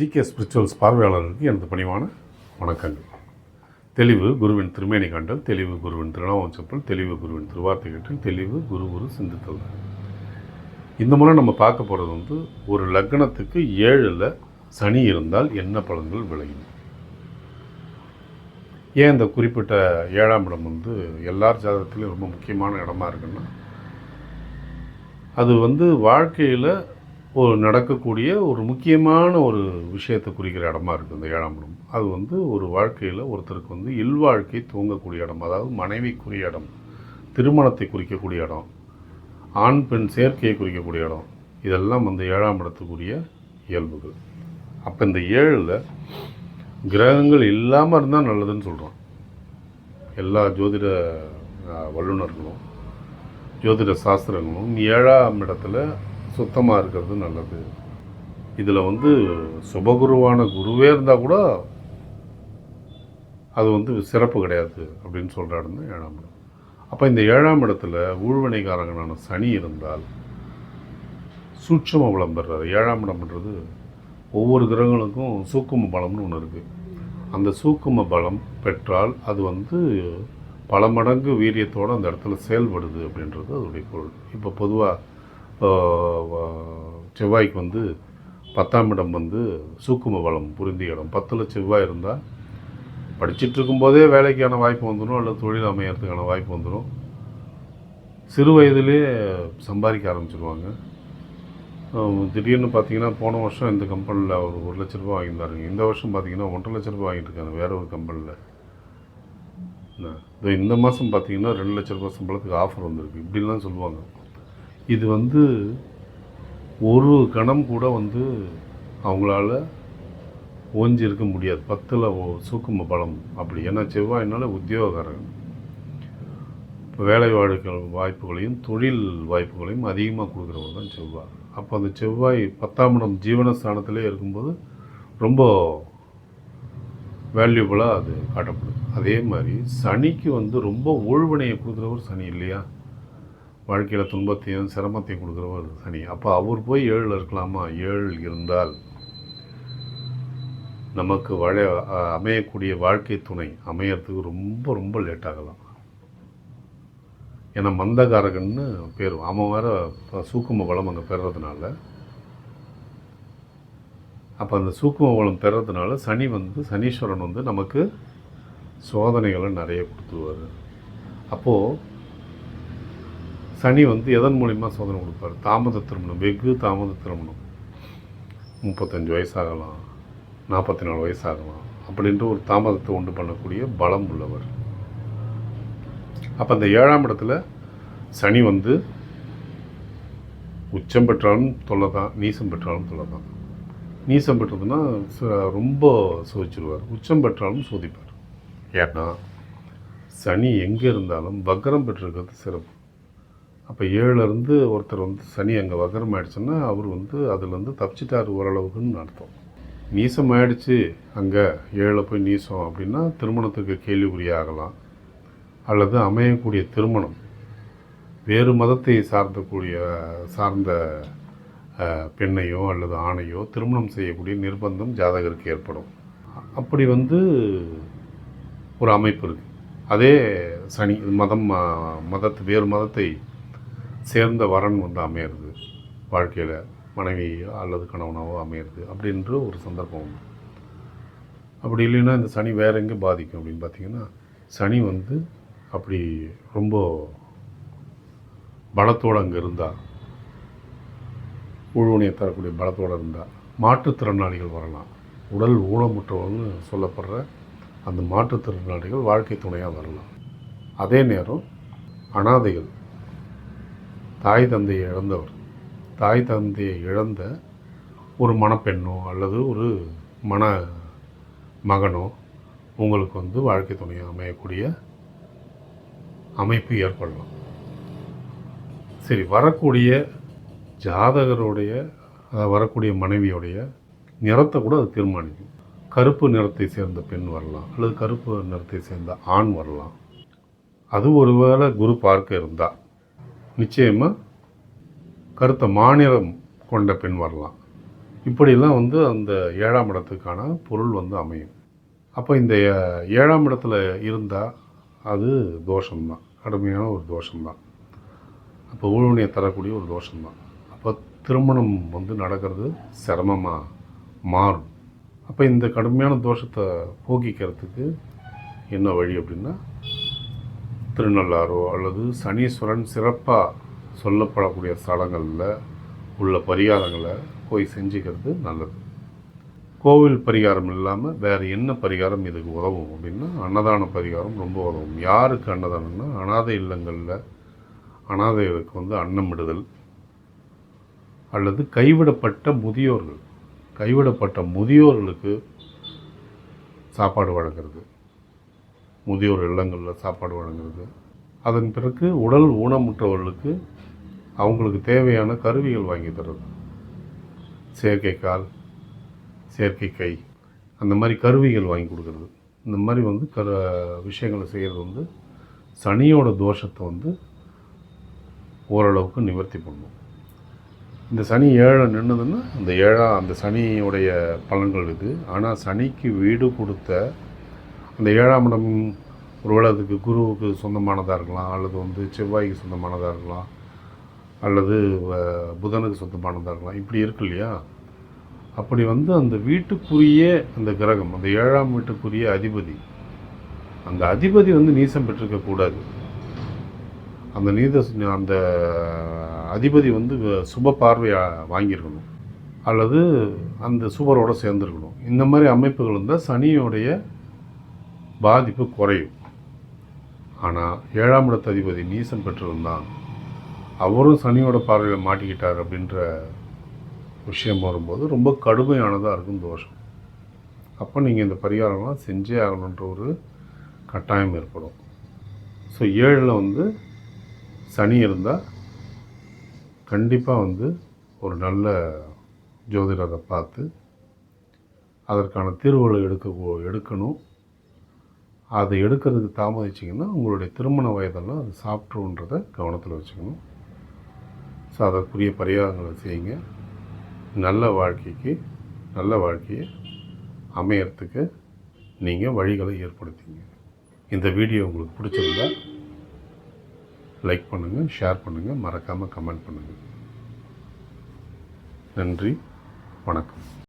GK spirituals பார்வையாளர்களுக்கு எனது பணிவான வணக்கங்கள். தெளிவு குருவின் திருமேனி கண்டல் தெளிவு குருவின் திருநாமம் செப்பல் தெளிவு குருவின் திருவார்த்தை கட்டல் தெளிவு குரு குரு சிந்தித்தல். இந்த முறை நம்ம பார்க்க போகிறது வந்து ஒரு லக்னத்துக்கு ஏழில் சனி இருந்தால் என்ன பலன்கள் விளையும்? ஏன் இந்த குறிப்பிட்ட ஏழாம் இடம் வந்து எல்லார் ஜாதகத்திலையும் ரொம்ப முக்கியமான இடமா இருக்குன்னா அது வந்து வாழ்க்கையில் ஒரு நடக்கக்கூடிய ஒரு முக்கியமான ஒரு விஷயத்தை குறிக்கிற இடமா இருக்குது இந்த ஏழாம் இடம். அது வந்து ஒரு வாழ்க்கையில் ஒருத்தருக்கு வந்து இல்வாழ்க்கை தூங்கக்கூடிய இடம் அதாவது மனைவிக்குரிய இடம் திருமணத்தை குறிக்கக்கூடிய இடம் ஆண் பெண் சேர்க்கையை குறிக்கக்கூடிய இடம் இதெல்லாம் அந்த ஏழாம் இடத்துக்குரிய இயல்புகள். அப்போ இந்த ஏழில் கிரகங்கள் இல்லாமல் இருந்தால் நல்லதுன்னு சொல்கிறோம் எல்லா ஜோதிட வல்லுநர்களும் ஜோதிட சாஸ்திரங்களும் ஏழாம் இடத்துல சுத்தமாக இருக்கிறது நல்லது. இதில் வந்து சுபகுருவான குருவே இருந்தால் கூட அது வந்து சிறப்பு கிடையாது அப்படின்னு சொல்கிற இடம் தான் ஏழாம் இடம். அப்போ இந்த ஏழாம் இடத்துல ஊழ்வினைக்காரங்கனான சனி இருந்தால் சூட்சம பலம் பெறாரு. ஏழாம் இடம்ன்றது ஒவ்வொரு கிரகங்களுக்கும் சூக்கும பலம்னு ஒன்று இருக்குது அந்த சூக்கும பலம் பெற்றால் அது வந்து பல மடங்கு வீரியத்தோடு அந்த இடத்துல செயல்படுது அப்படின்றது அதோடைய பொருள். இப்போ பொதுவாக செவ்வாய்க்கு வந்து பத்தாம் இடம் வந்து சூக்கும பலம் புரிந்திய இடம். பத்தில் செவ்வாய் இருந்தால் படிச்சுட்டு இருக்கும்போதே வேலைக்கான வாய்ப்பு வந்துடும் அல்லது தொழில் அமையறதுக்கான வாய்ப்பு வந்துடும் சிறு வயதிலே சம்பாதிக்க ஆரம்பிச்சிருவாங்க. திடீர்னு பார்த்தீங்கன்னா போன வருஷம் இந்த கம்பெனியில் ஒரு ஒரு லட்ச ரூபா வாங்கியிருந்தாருங்க. இந்த வருஷம் பார்த்தீங்கன்னா ஒன்றரை லட்ச ரூபா வாங்கிட்டு இருக்காங்க வேற ஒரு கம்பெனியில் இந்த மாதம் பார்த்தீங்கன்னா ரெண்டு லட்ச ரூபா சம்பளத்துக்கு ஆஃபர் வந்திருக்கு. இப்படிலாம் சொல்லுவாங்க. இது வந்து ஒரு கணம் கூட வந்து அவங்களால ஓஞ்சி இருக்க முடியாது. பத்தில் சூக்கும பலம் அப்படி. ஏன்னா செவ்வாய்னால உத்தியோகக்காரன் வேலை வாழ்க்கை வாய்ப்புகளையும் தொழில் வாய்ப்புகளையும் அதிகமாக கொடுக்குறவர் தான் செவ்வாய். அப்போ அந்த செவ்வாய் பத்தாம் இடம் ஜீவனஸ்தானத்திலே இருக்கும்போது ரொம்ப வேல்யூபுளாக அது காட்டப்படுது. அதே மாதிரி சனிக்கு வந்து ரொம்ப ஊழ்வினையை கொடுக்குறவர் சனி இல்லையா? வாழ்க்கையில் துன்பத்தையும் சிரமத்தையும் கொடுக்குறவர் சனி. அப்போ அவர் போய் ஏழில் இருக்கலாமா? ஏழு இருந்தால் நமக்கு வாழ அமையக்கூடிய வாழ்க்கை துணை அமையறதுக்கு ரொம்ப ரொம்ப லேட் ஆகலாம். ஏன்னா மந்தகாரகன்னு பேர். அவன் வேறு சூக்கும பலம் அங்கே பெறதுனால அப்போ அந்த சூக்கும பலம் பெறதுனால சனி வந்து சனீஸ்வரன் வந்து நமக்கு சோதனைகளை நிறைய கொடுத்துருவார். அப்போது சனி வந்து எதன் மூலிமா சோதனை கொடுப்பார்? தாமத திருமணம். வெகு தாமத திருமணம். முப்பத்தஞ்சு வயசாகலாம். நாற்பத்தி நாலு வயசாகலாம். அப்படின்ற ஒரு தாமதத்தை உண்டு பண்ணக்கூடிய பலம் உள்ளவர். அப்போ அந்த ஏழாம் இடத்துல சனி வந்து உச்சம் பெற்றாலும் தொல்லை தான் நீசம் பெற்றாலும் தொல்லை தான் நீசம் பெற்றதுன்னா ச- ரொம்ப சோதிச்சிருவார். உச்சம் பெற்றாலும் சோதிப்பார். ஏன்னா சனி எங்கே இருந்தாலும் வக்கரம் பெற்றிருக்கிறது சிறப்பு. அப்போ ஏழுலேருந்து ஒருத்தர் வந்து சனி அங்கே வகரம் ஆயிடுச்சுன்னா அவர் வந்து அதுலேருந்து தப்பிச்சிட்டார் ஓரளவுக்குன்னு அர்த்தம். நீசம் ஆயிடுச்சு அங்கே ஏழில் போய் நீசம் அப்படின்னா திருமணத்துக்கு கேள்விக்குறியாகலாம். அல்லது அமையக்கூடிய திருமணம். வேறு மதத்தை சார்ந்தக்கூடிய சார்ந்த பெண்ணையோ அல்லது ஆணையோ திருமணம் செய்யக்கூடிய நிர்பந்தம் ஜாதகருக்கு ஏற்படும். அப்படி வந்து ஒரு அமைப்பு இருக்குது அதே சனி மதம் மதத்து வேறு மதத்தை சேர்ந்த வரன் வந்து அமையிறது வாழ்க்கையில் மனைவி அல்லது கணவனாவோ அமையிறது அப்படின்ற ஒரு சந்தர்ப்பம் உண்டு. அப்படி இல்லைன்னா இந்த சனி வேற எங்கே பாதிக்கும் அப்படின்னு பார்த்தீங்கன்னா சனி வந்து அப்படி ரொம்ப பலத்தோடு அங்கே இருந்தால் ஊழ்வனையை தரக்கூடிய பலத்தோடு இருந்தால் மாற்றுத்திறனாளிகள் வரலாம். உடல் ஊனமுற்றவர்னு சொல்லப்படுற அந்த மாற்றுத்திறனாளிகள் வாழ்க்கை துணையாக வரலாம். அதே நேரம் அனாதைகள் தாய் தந்தையை இழந்தவர். தாய் தந்தையை இழந்த ஒரு மணப்பெண்ணோ அல்லது ஒரு மன மகனோ உங்களுக்கு வந்து வாழ்க்கை துணையாக அமையக்கூடிய அமைப்பு ஏற்படலாம். சரி வரக்கூடிய ஜாதகருடைய வரக்கூடிய மனைவியோடைய நிறத்தை கூட அது தீர்மானிக்கும். கருப்பு நிறத்தை சேர்ந்த பெண் வரலாம் அல்லது கருப்பு நிறத்தை சேர்ந்த ஆண் வரலாம். அது ஒருவேளை குரு பார்க்க இருந்தால். நிச்சயமாக கருத்த மாநிலம் கொண்ட பெண் வரலாம். இப்படிலாம் வந்து அந்த ஏழாம் இடத்துக்கான பொருள் வந்து அமையும். அப்போ இந்த ஏழாம் இடத்துல இருந்தால் அது தோஷம்தான். கடுமையான ஒரு தோஷம்தான். அப்போ ஊழ்வினையை தரக்கூடிய ஒரு தோஷம்தான். அப்போ திருமணம் வந்து நடக்கிறது சிரமமாக மாறும். அப்போ இந்த கடுமையான தோஷத்தை போக்கிக்கிறதுக்கு என்ன வழி அப்படின்னா திருநள்ளாரோ அல்லது சனீஸ்வரன் சிறப்பாக சொல்லப்படக்கூடிய ஸ்தலங்களில் உள்ள பரிகாரங்களை போய் செஞ்சுக்கிறது நல்லது. கோவில் பரிகாரம் இல்லாமல் வேறு என்ன பரிகாரம் இதுக்கு உதவும் அப்படின்னா அன்னதான பரிகாரம் ரொம்ப உதவும். யாருக்கு அன்னதானம்னா அனாதை இல்லங்களில் அனாதைகளுக்கு வந்து அன்னமிடுதல் அல்லது கைவிடப்பட்ட முதியோர்கள் கைவிடப்பட்ட முதியோர்களுக்கு சாப்பாடு வழங்குறது. முதியோர் இல்லங்களில் சாப்பாடு வழங்குறது. அதன் பிறகு உடல் ஊனமுற்றவர்களுக்கு அவங்களுக்கு தேவையான கருவிகள் வாங்கி தர்றது. செயற்கை கால் செயற்கை கை அந்த மாதிரி கருவிகள் வாங்கி கொடுக்குறது. இந்த மாதிரி வந்து க விஷயங்களை செய்கிறது வந்து சனியோட தோஷத்தை வந்து ஓரளவுக்கு நிவர்த்தி பண்ணும். இந்த சனி ஏழை நின்றுதுன்னா அந்த ஏழா அந்த சனியுடைய பலன்கள் இது. ஆனால் சனிக்கு வீடு கொடுத்த அந்த ஏழாம் இடம் ஒருவேளை அதுக்கு குருவுக்கு சொந்தமானதாக இருக்கலாம் அல்லது வந்து செவ்வாய்க்கு சொந்தமானதாக இருக்கலாம் அல்லது புதனுக்கு சொந்தமானதாக இருக்கலாம். இப்படி இருக்கு இல்லையா? அப்படி வந்து அந்த வீட்டுக்குரிய அந்த கிரகம் அந்த ஏழாம் வீட்டுக்குரிய அதிபதி அந்த அதிபதி வந்து நீசம் பெற்றிருக்கக்கூடாது அந்த நீத அந்த அதிபதி வந்து சுப பார்வையை வாங்கியிருக்கணும் அல்லது அந்த சுவரோடு சேர்ந்துருக்கணும். இந்த மாதிரி அமைப்புகள் இருந்தால் சனியோடைய பாதிப்பு குறையும். ஆனால் ஏழாம் இடத்த அதிபதி நீசம் பெற்றிருந்தான் அவரும் சனியோட பார்வையில் மாட்டிக்கிட்டார் அப்படின்ற விஷயம் வரும்போது ரொம்ப கடுமையானதாக இருக்கும் தோஷம். அப்போ நீங்கள் இந்த பரிகாரம்லாம் செஞ்சே ஆகணுன்ற ஒரு கட்டாயம் ஏற்படும். ஸோ ஏழில் வந்து சனி இருந்தால் கண்டிப்பாக வந்து ஒரு நல்ல ஜோதிடரை பார்த்து அதற்கான தீர்வுகளை எடுக்க எடுக்கணும். அதை எடுக்கிறதுக்கு தாமதிச்சிங்கன்னா உங்களுடைய திருமண வயதெல்லாம் அது சாப்பிட்ருன்றதை கவனத்தில் வச்சுக்கணும். ஸோ அதற்குரிய பரிகாரங்களை செய்யுங்க. நல்ல வாழ்க்கைக்கு நல்ல வாழ்க்கையை அமையறதுக்கு நீங்கள் வழிகளை ஏற்படுத்திங்க. இந்த வீடியோ உங்களுக்கு பிடிச்சிருந்தா லைக் பண்ணுங்கள் ஷேர் பண்ணுங்கள் மறக்காமல் கமெண்ட் பண்ணுங்கள் நன்றி வணக்கம்.